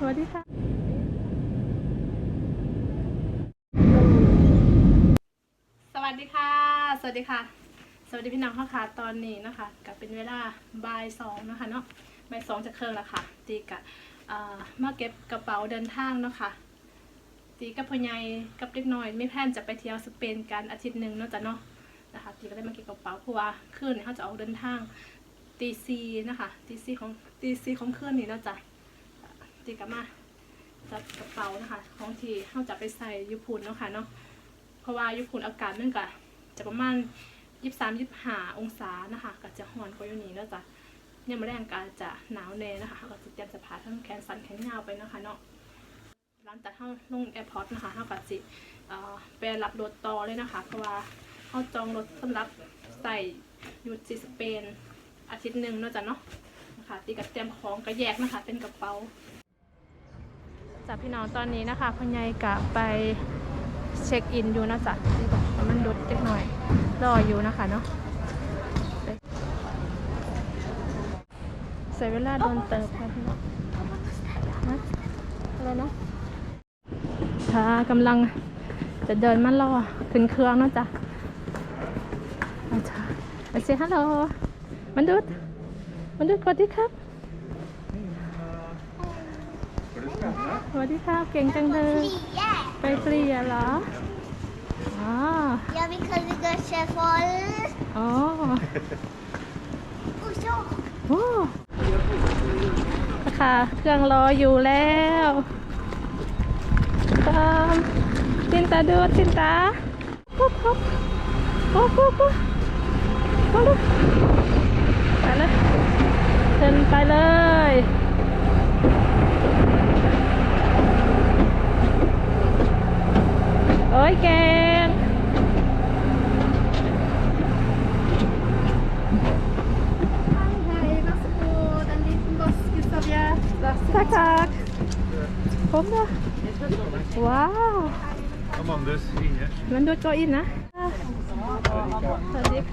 สวัสดีค่ะ สวัสดีค่ะ สวัสดีค่ะ สวัสดีพี่น้องค่ะค่ะตอนนี้นะคะกับเป็นเวลาบ่ายสองนะคะเนาะบ่ายสองจะเครื่องแล้วค่ะ ตีกะมาเก็บกระเป๋าเดินทางเนาะค่ะ ตีกับพ่อใหญ่กับเด็กน้อยไม่แพนจะไปเที่ยวสเปนกันอาทิตย์หนึ่งเนาะจ้ะเนาะนะคะตีก็ได้มาเก็บกระเป๋าเพราะว่าคืนนี้เขาจะออกเดินทางตีซีนะคะตีซีของตีซีของคืนนี้เนาะจ้ะ ตีก็มาจัดกระเป๋านะคะ ของที่เขาจะไปใส่ยุพุนเนาะค่ะเนาะเพราะว่ายุพุนอากาศมันก็จะประมาณยี่สามยี่ห้าองศานะคะก็จะร้อนกว่าอยู่นี้เนาะจ้ะเนี่ยมาแรงก็จะหนาวแน่นะคะก็จะเตรียมจะพาทั้งแขนสั้นแขนยาวไปนะคะเนาะร้านตัดเท่าลงแอร์พอร์ตนะคะเท่ากับสิเอ่อไปรับรถต่อเลยนะคะ เพราะว่าเข้าจองรถสำหรับใส่ยู่ที่สเปนอาทิตย์หนึ่งเนาะจ้ะเนาะนะคะตีกับเตรียมของก็แยกนะคะ เป็นกระเป๋า จากพี่น้องตอนนี้นะคะพ่อใหญ่กะไปเช็คอินอยู่นะจ๊ะนี่บอกว่ามันดุดเล็กหน่อย รออยู่นะคะเนาะใส่เวลาโดนเติบค่ะพี่น้องนะอะไรนะค่ะกำลังจะเดินมารอขึ้นเครื่องนาะจ๊ะอาจารย์เซฮัลโหลมันดุดมันดุดสวัสดีครับ ส วัสดีครับเก่งจังเลย Yeah. ไปเปลี่ยเหรอ อ๋อ Yeah, because we got chef all. อ๋อ Oh, so. โอ้ค่ะเครื่องรออยู่แล้วตามตินตาดูตินตาปุ๊บปุ๊บปุ๊บปุ๊บปุ๊บปุ๊บไปเลยเดินไปเลย โอ้ยเก่ง Hej, varsågod. En liten buskisserviett. ทักทักผมด้วยว้าว Amandus ringer. มันดูโกอินนะสวัสดีค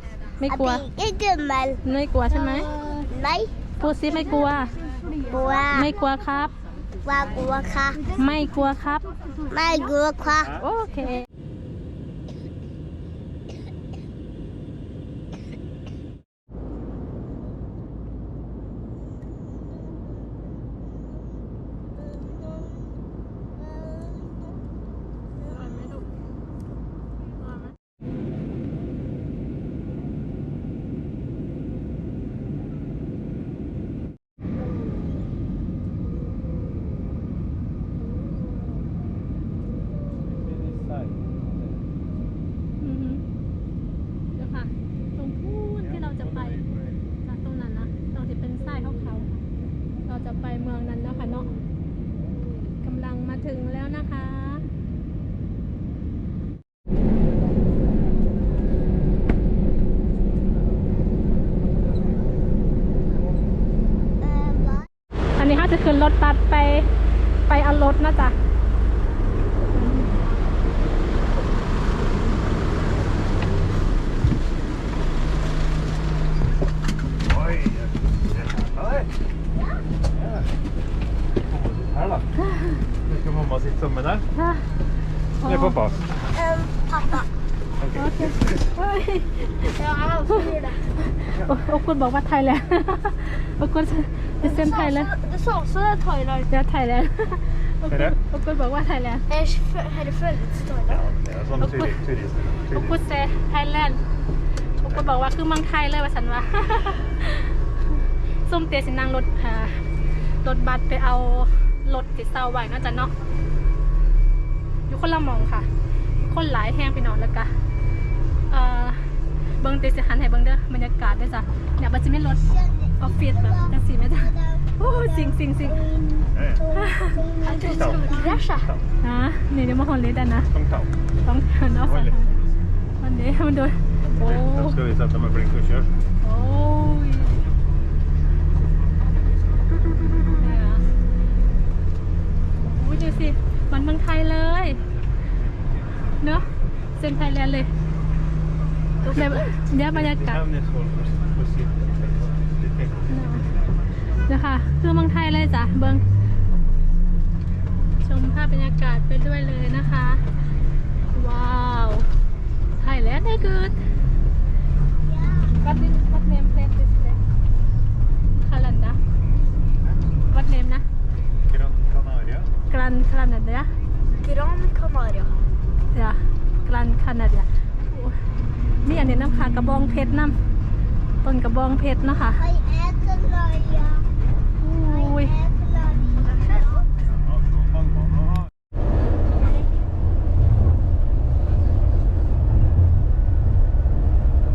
ไหมไม่กลัว Jag blir gammal. ไม่กลัวใช่ไหม Nej. พูดซิไม่กลัว Goa. ไม่กลัวครับ Vad goa ka. ไม่กลัวครับ Vad goa ka. โอเค อือฮึเดี๋ยวค่ะ ตรงพูนที่เราจะไปจากตรงนั้นนะตรงที่เป็นทรายขาวๆเราจะไปเมืองนั้นแล้วค่ะเนาะกำลังมา ถึงแล้วนะคะอันนี้เขาจะขึ้นรถบัสไปไปเอารถนะจ๊ะ Nu ska mamma sitta med där. ค่ะ Eller pappa. Ehm, pappa. โอเคเฮ้ย Jag har alltid det. โอ้โอ้คุณบอกว่าไทยแลนด์โอ้คุณจะเซ็นไทยแลนด์ Du sa också Thailand. เดี๋ยวไทยแลนด์โอ้ är det? โอ้คุณบอกว่าไทยแลนด์ Är det funnits i Thailand? Ja, det är som turi- turist. โอ้คุณเซไทยแลนด์โอ้คุณบอกว่าคือเมืองไทยเลยว่าสันว่าส้มเตียสินั่งรถอ่ารถบัสไปเอารถติดเซาไว้เนาะจ๊ะเนาะ อยู่คนละหมองค่ะ คนหลายแห้งไปหนอนแล้วกะเอ่อเบิ้งเตสิหันให้เบิ้งเด้อบรรยากาศเด้อจ้ะเนี่ยมันจะมีรถออฟฟิศแบบจังสีไหมจ้ะโอ้ยสิงสิงสิง Eh, Russia. นะนี่เดี๋ยวมาฮอนเลดันนะ Kom tau. ต้องเนาะ Oj. วันนี้มันดูโอ้ Då ska vi sätta mig på din kurskör. โอ้ยเนี่ยโอ้ยดูสิเหมันเมืองไทยเลย เนอะ เซ็นไทยแลนด์เลยเดี๋ยวเดี๋ยวบรรยากาศ Hem är svårt att få se. Lite นะคะคือเมืองไทยเลยจ้ะเบิงชมภาพบรรยากาศไปด้วยเลยนะคะ ว้าวไทยแลนด์ได้กูด What is what name place is that? Kalanda. What name นะ Gran Canaria. กรันคานาเดีย Gran Canaria. เดี๋ยวกรันคานา เดียนี่อันนี้น้ำค่ะกระบองเพชรน้ำต้นกระบองเพชรเนาะค่ะ I äter löja. อุ้ย äter löja.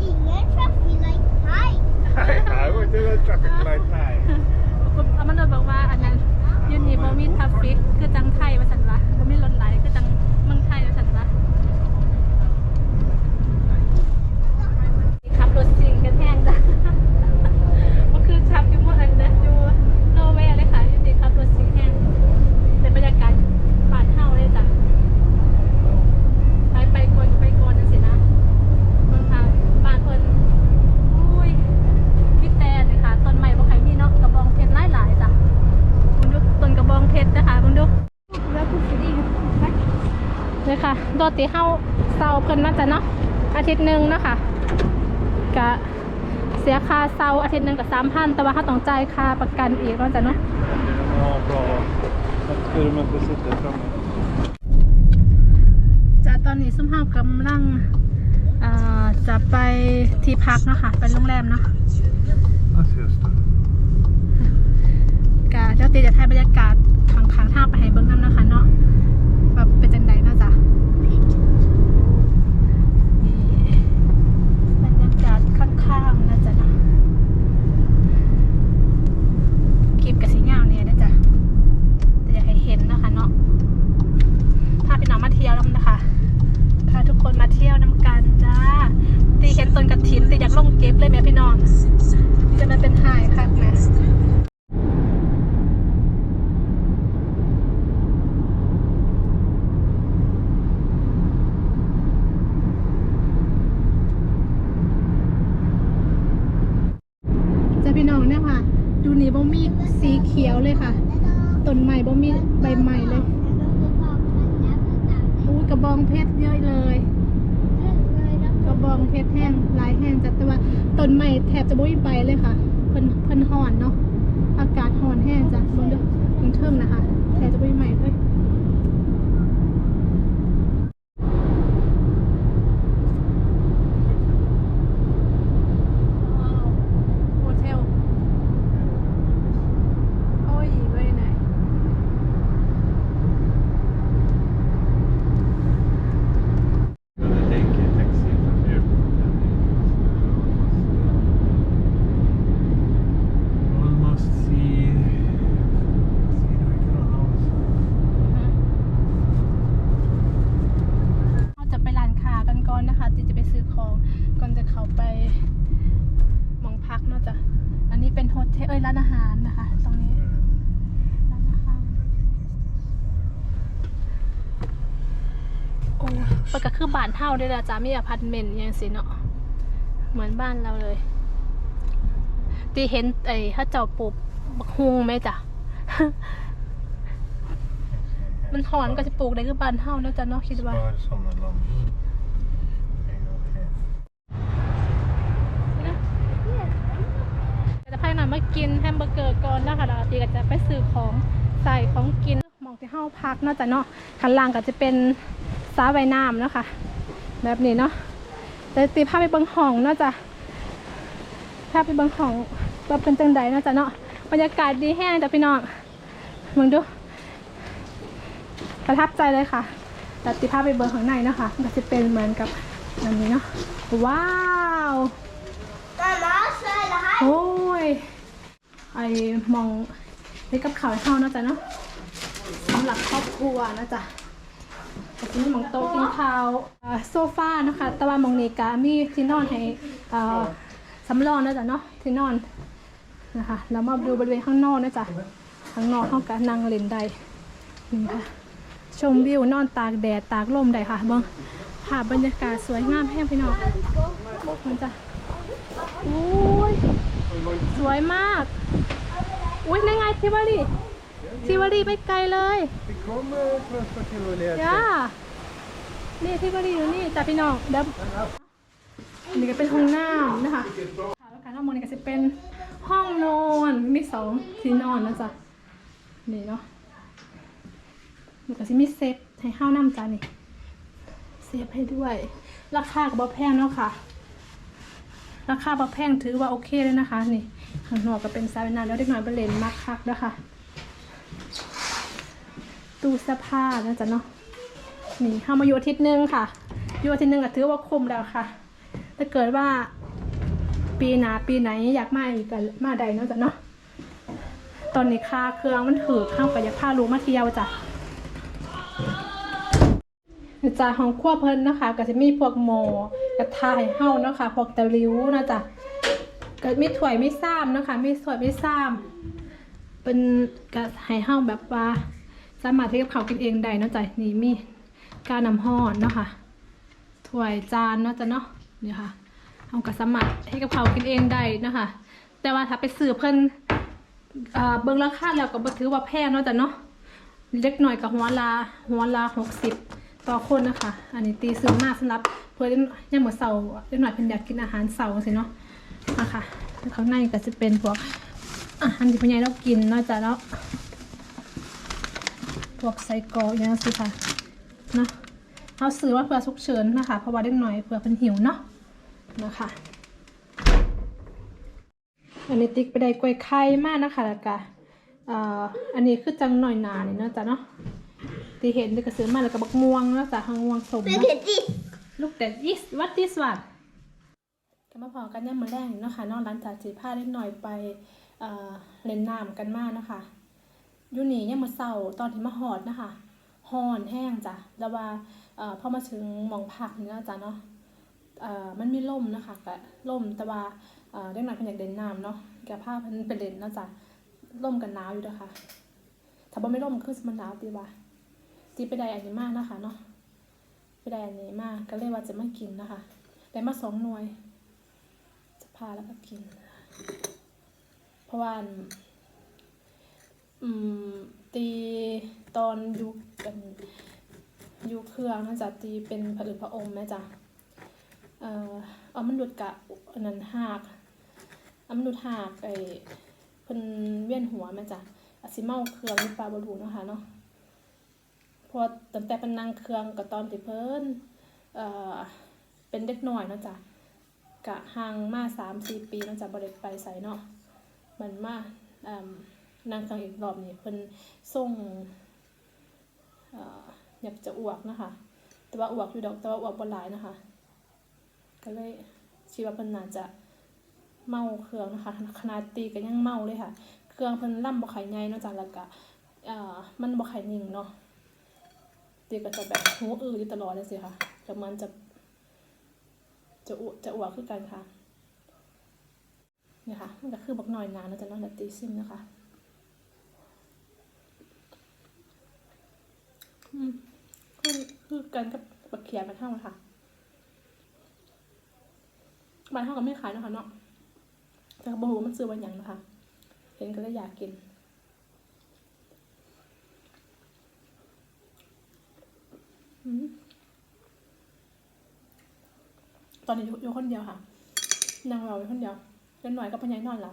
Ingen traffic light. Hi. I was in a traffic light now. อามันโดนบอกว่าอันนั้นยูนีบอมีทัฟฟิกคือจังไทยว่าสันวะบอมีรถไหลคือจังเมืองไทยว่าสันวะขับรถซิงกันแห้งจ้ะ ก็คือขับอยู่เมื่ออันนะอยู่โนเวย์เลยค่ะยูนีขับรถซิงแห้งเป็นบรรยากาศป่านเฮาเลยจ้ะไปไปก่อนไปก่อนจังสินะเมืองทางบ้านเพิ่นอุ้ย พี่แต่เลยค่ะต้นใหม่บ่ใครมีเนาะกระบองเพชรหลายๆจ้ะคุณดูต้นกระบองเพชรนะคะคุณดูเลยค่ะโดย ตีเฮาเซาเพิ่นมาจะเนาะอาทิตย์หนึ่งเนาะค่ะกะเสียค่าเซาอาทิตย์หนึ่งกับสามพันแต่ว่าเขาต้องจ่ายค่าประกันอีกเนาะจ้ะเนาะจะตอนนี้ซุ่มเฮากำลังอ่าจะไปที่พักเนาะค่ะไปโรงแรมเนาะกะเดี๋ยวตีจะถ่ายบรรยากาศทางทางท่าไปให้เบิ้งน้ำนะคะเนาะแบบเป็นจังใดเนาะจ๊ะนี่บรรยากาศข้างๆนะจ๊ะเนาะคลิปกับสีเงาเนี่ยนะจ๊ะแต่อยากให้เห็นนะคะเนาะพาพี่น้องมาเที่ยวแล้วนะคะพาทุกคนมาเที่ยวน้ำกันจ้าตีเห็นต้นกระถินตีอยากลงเก็บเลยแม่พี่น้องจะมาเป็นไฮคักนะ จะ พี่น้องเนี่ยค่ะดูนี่บ่มีสีเขียวเลยค่ะต้นใหม่บ่มีใบใหม่เลยอุ้กระบองเพชรเยอะเลย กระบองเพชรแห้งหลายแห้งจัดแต่ว่าต้นใหม่แทบจะบ่มีใบเลยค่ะเพิ่นเพิ่นห่อนเนาะอากาศห่อนแห้งจ้ะเบิ่งเด้อเพิ่งเทิงนะคะแทบจะบ่มีใหม่เลยโฮเทล โอ้ย very nice Men jag tänker taxi från airporten. Almost see. See the Crown House. เราจะไปร้านค้ากันก่อนนะคะที่จะไปซื้อของก่อนจะเข้าไปหมองพักเนาะจ้ะอันนี้เป็นโฮเทลเอ้ยร้านอาหารนะคะ ตรงนี้ร้านอาหาร ปกก็คือบ้านเท่าด้วยละจ้ะมีอพาร์ตเมนต์ยังสิเนาะเหมือนบ้านเราเลย ตีเห็นไอ้ถ้าเจ้าปลูกบักฮุงไหมจ้ะมันหอนก็จะปลูกได้คือบ้านเท่านะจ้ะเนาะคิดว่า จะพาหน่อยมากินแฮมเบอร์เกอร์ก่อนนะคะแล้วตีก็จะไปซื้อของใส่ของกินหมองที่ห้าพักเนาะจ้ะเนาะข้างล่างก็จะเป็น สระว่ายน้ำเนาะค่ะ แบบนี้เนาะแต่ตีพาไปเบิ่งห้องเนาะจ้ะพาไปเบิ่งห้องว่าเป็นจังใดเนาะจ้ะเนาะบรรยากาศดีแห้งจ้ะพี่น้องมึงดู ประทับใจเลยค่ะแต่ตีพาไปเบิ่งข้างในเนาะค่ะก็จะเป็นเหมือนกับอันนี้เนาะว้าวาว Mamma, så är det här. โอ้ยไอมองเฮ็ดกับข้าวให้เฮานะจ๊ะเนาะสำหรับครอบครัวนะจ๊ะ ก็จะมีหมองโต๊ะกินข้าวอ่าโซฟานะคะแต่ว่าหมองนี้ก็มีที่นอนให้อ่าสำรองนะจ๊ะเนาะที่นอนนะคะแล้วมาดูบริเวณข้างนอกนะจ๊ะข้างนอกเฮาก็นั่งเล่นได้นี่ค่ะ ชมวิวนอนตากแดดตากลมได้ค่ะเบิ่งภาพบรรยากาศสวยงามแห้งพี่น้องมันจะโอ้ยสวยมาก อุ้ยนั่นไงทิวารี ทิวารีไม่ไกลเลย Vi kommer första kilometern. ย่านี่ทิวารีอยู่นี่จ้ะพี่น้องเดี๋ยว อันนี้ก็เป็นห้องน้ำนะคะค่ะแล้วการทั้งหมดนี้ก็จะเป็นห้องนอนมีสองที่นอนนะจ๊ะ นี่เนาะมันก็จะมีเซฟให้ห้าวน้ำจ้ะนี่ เซฟให้ด้วย ราคาก็บ่แพงเนาะค่ะ ราคาบ่แพงถือว่าโอเคเลยนะคะ นี่ข้างนอกก็เป็นซาเวนาแล้วเด็กน้อยไปเล่นมักคักนะคะ ตู้เสื้อผ้านะจ๊ะเนาะนี่เข้ามาอยู่อาทิตย์หนึงค่ะอยู่อาทิตย์หนึงก็ถือว่าคุ้มแล้วค่ะ ถ้าเกิดว่าปีหนาปีไหนอยากมาอีกก็มาใดเนาะจ๊ะเนาะตอนนี้ค่าเครื่องมันถือเข้ากับยากพาลูกมาเที่ยวจ้ะจากของครัวเพิ่นนะคะก็จะมีพวกหมอกระทะให้เฮาเนาะค่ะพวกตะหลิวนะจ๊ะก็มีถ้วยมีซ้ำนะคะมีถ้วยมีซ้ำเป็นกระให้เฮาแบบว่า สามารถที่กับเขากินเองได้เนาะจ๊ะนี่มีการนำห่อนเนาะค่ะถ้วยจานเนาะจ๊ะเนาะนี่ค่ะเฮาก็สามารให้กับเขากินเองได้นะคะ แต่ว่าถ้าไปซื้อเพิ่นอ่าเบิ่งราคาแล้วก็บ่ถือว่าแพงเนาะจ้ะเนาะเล็กหน่อยกับหัวลาหัวลาหกสิบต่อคนนะคะ อันนี้ตีซื้อมากสำหรับเพื่อนยังหมดเสาร์เล็กหน่อยเพิ่นอยากกินอาหารเสาร์สิเนาะนะคะข้างในก็จะเป็นพวกอาหารที่พ่อใหญ่เรากินเนาะจ้ะเนาะ พวกไส้กรอกอย่างนี้สิค่ะเนาะเอาซื้อว่าเพื่อฉุกเฉินนะคะ เพราะว่าเล็กหน่อยเผื่อเพิ่นหิวเนาะนะคะอันนี้ติ๊กไปได้กล้วยไข่มากนะคะแล้วก็เอ่ออันนี้คือจังหน่อยหนานี่เนาะจ้ะเนาะที่เห็นนี่ก็ซื้อมาแล้วก็บักม่วงเนาะจ้ะหางม่วงสม Look เนาะ at this. Look at this what this one ก็มาพอกันเนี่ยามมาแรกเนาะค่ะนอกร้านจากสีผ้าเล็กหน่อยไปเอ่อเล่นน้ำกันมากเนาะคะอ ยูนี่เนี่ยามมาเศร้าตอนที่มาหอดนะคะหอนแห้งจ้ะแล้วว่าเอ่อพอมาถึงหมองผักนี่นะจ้ะเนาะเอ่อมันมีลมนะคะก็ลมแต่ว่าเอ่อเด็กหน่อยเพิ่นอยากเล่นน้ำเนาะแกผ้าเพิ่นเป็นเล่นนะจ้ะลมกันหนาวอยู่เด้อค่ะถ้าบ่ไม่ลมคือมันหนาวตีว่าตีไปได้อันนี้มากนะคะเนาะไปได้อันนี้มากก็เลยว่าจะมากินนะคะได้มาสองหน่วย จะพาแล้วก็กิน เพราะว่าน ตีตอนยุกันยุเครื่องนะจ๊ะตีเป็นผลึกพระอมแม่จ๊ะเอ่อเอามันหลุดกะอันนั้นหักเอามันหลุดหักไอ้เพิ่นเวียนหัวแม่จ๊ะอาสิเมาเครื่องหรือเปลาบ่รู้เนะคะเนาะพอตั้งแต่เป็นนางเครื่องกับตอนที่เพิ่นเอ่อเป็นเด็กน้อยเนาะจ้ะกะห่างมาสามสี่ปีเนาะจ้ะบ่ได้ไปใส่เนาะมันมาอ่อ นางเครื่องอีกรอบนี้เพิ่นส่งอยากจะอวกนะคะ แต่ว่าอวกอยู่ดอกแต่ว่าอวกบ่หลายนะคะ ก็เลยคิดว่าเพิ่นน่าจะเมาเครื่องนะคะขนาดตีก็ยังเมาเลยค่ะ เครื่องเพิ่นล่ำบ่ไข่ใหญ่เนาะจ้ะแล้วก็เอ่อมันบ่ไข่นิ่งเนาะตีก็จะแบบหูอื้ออยู่ตลอดเลยสิค่ะแต่มันจะจะอวกจะอวกคือกันค่ะเนี่ยค่ะมันก็คือบักหน่อยนานนะจะนอนแบบตีซิมนะคะ อืม คือคือกันกับบักเขียมันเท่าค่ะบ้านเท่ากับไม่ขายนะคะเนาะแต่ก็บอกว่ามันซื้อวันหยังนะคะ เห็นก็เลยอยากกินตอนนี้อยู่คนเดียวค่ะนางเราอยู่คนเดียวเล่นหน่อยก็พญายนอนหละ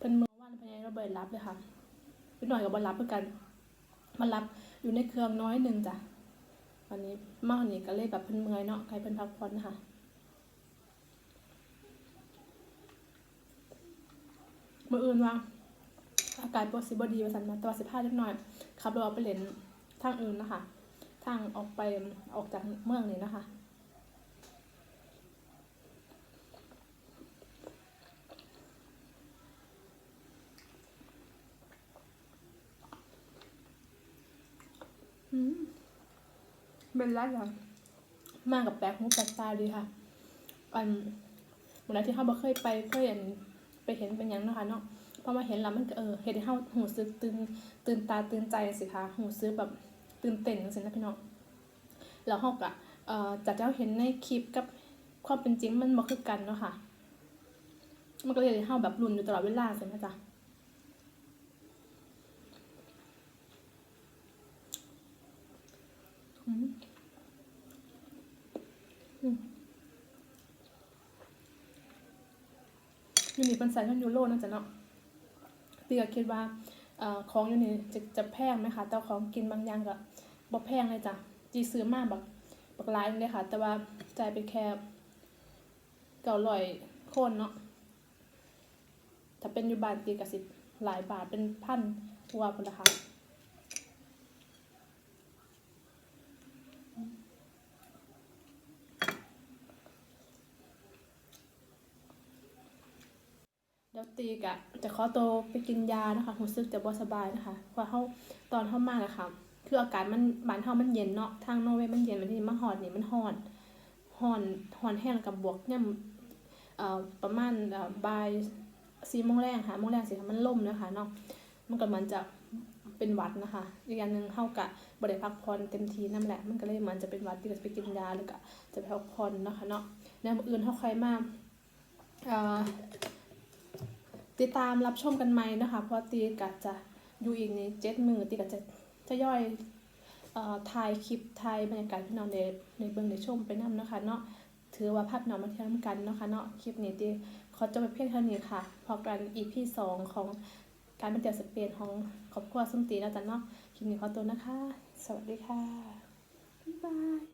เป็นเมื่อวานพญายเราเบิดรับเลยค่ะเล่นหน่อยกับบอลรับเหมือนกันมันรับ อยู่ในเครื่องน้อยหนึ่งจ้ะวันนี้มากนี่ก็เลยแบบเพิ่นเมื่อยเนาะใครเพิ่นพักผ่อนนะคะเมื่ออื่นว่าอากาศปกติบดีว่าสันมาตัวสิบห้าเล็กน้อยขับรถออกไปเล่นทางอื่นนะคะ ทางออกไปออกจากเมืองนี่นะคะ เป็นร้านอย่างมากกับแปลกหูแปลกตาดีค่ะอันเวลาที่เขาบ่เคยไปเคยเห็นไปเห็นเป็นหยังนะคะเนาะพอมาเห็นแล้วมันก็เออเห็นให้เขาหูซึกตื่นตื่นตาตื่นใจสิคะหูซึกแบบตื่นเต้นจังซี่นะพี่น้องแล้วเขาก็เอ่อจากที่เราเห็นในคลิปกับความเป็นจริงมันบ่คือกันเนาะค่ะมันก็เลยให้เราแบบลุ้นอยู่ตลอดเวลาใช่ไหมจ๊ะอืมอืม ยูนิเป็นสายพันธุ์ยูโรนะจ๊ะเนาะพี่ก็คิดว่าอ่อของยูนิจะจะแพงไหมคะแต่ของกินบางอย่างก็บ่แพงเลยจ้ะจีซื้อมากแบบบักหลายเลยค่ะ แต่ว่าจ่ายไปแค่เก้าร้อยโคนเนาะถ้าเป็นอยู่บ้านตีกับสิบหลายบาทเป็นพันกว่าพุ่นละค่ะ เดี๋ยวตีกะจะขอโตไปกินยานะคะรู้สึกจะบ่สบายนะคะเพราะเขาตอนเข้ามานะคะคืออากาศมันบ้านเฮามันเย็นเนาะทางโนเวมันเย็นมันที่มาฮอดนี่มันฮอนฮอนฮอนแห้งกับบวกเนี่ยเอ่อประมาณเอ่อบ่ายสี่โมงแรงค่ะโมงแรงสิมันล่มนะคะเนาะมันก็เหมือนจะเป็นวัดนะคะอีกอย่างหนึ่งเข้ากับบริพักผ่อนเต็มทีนั่นแหละ มันก็เลยเหมือนจะเป็นวัดที่เราจะไปกินยาแล้วก็จะไปพักผ่อนนะคะเนาะในมืออื่นเท่าใครมากเอ่อ ติดตามรับชมกันไหมนะคะ เพราะตีกัจะอยู่อีกในเจ็ดมือตีกัจะทยอยเอ่อถ่ายคลิปถ่ายบรรยากาศพี่น้องในในเบื้องในชมไปนํนะคะเนาะถือว่าภาพน้องมาเที่ยวกันเนาะคะเนาะคลิปนี้ตีขอจบไปเพียงเท่านี้ค่ะ พอกัน EP สองของการเป็นเดี่ยวสเปนของครอบครัวส้มตีแล้วจันเนาะคลิปนี้ขอตัวนะคะ สวัสดีค่ะบ๊ายบาย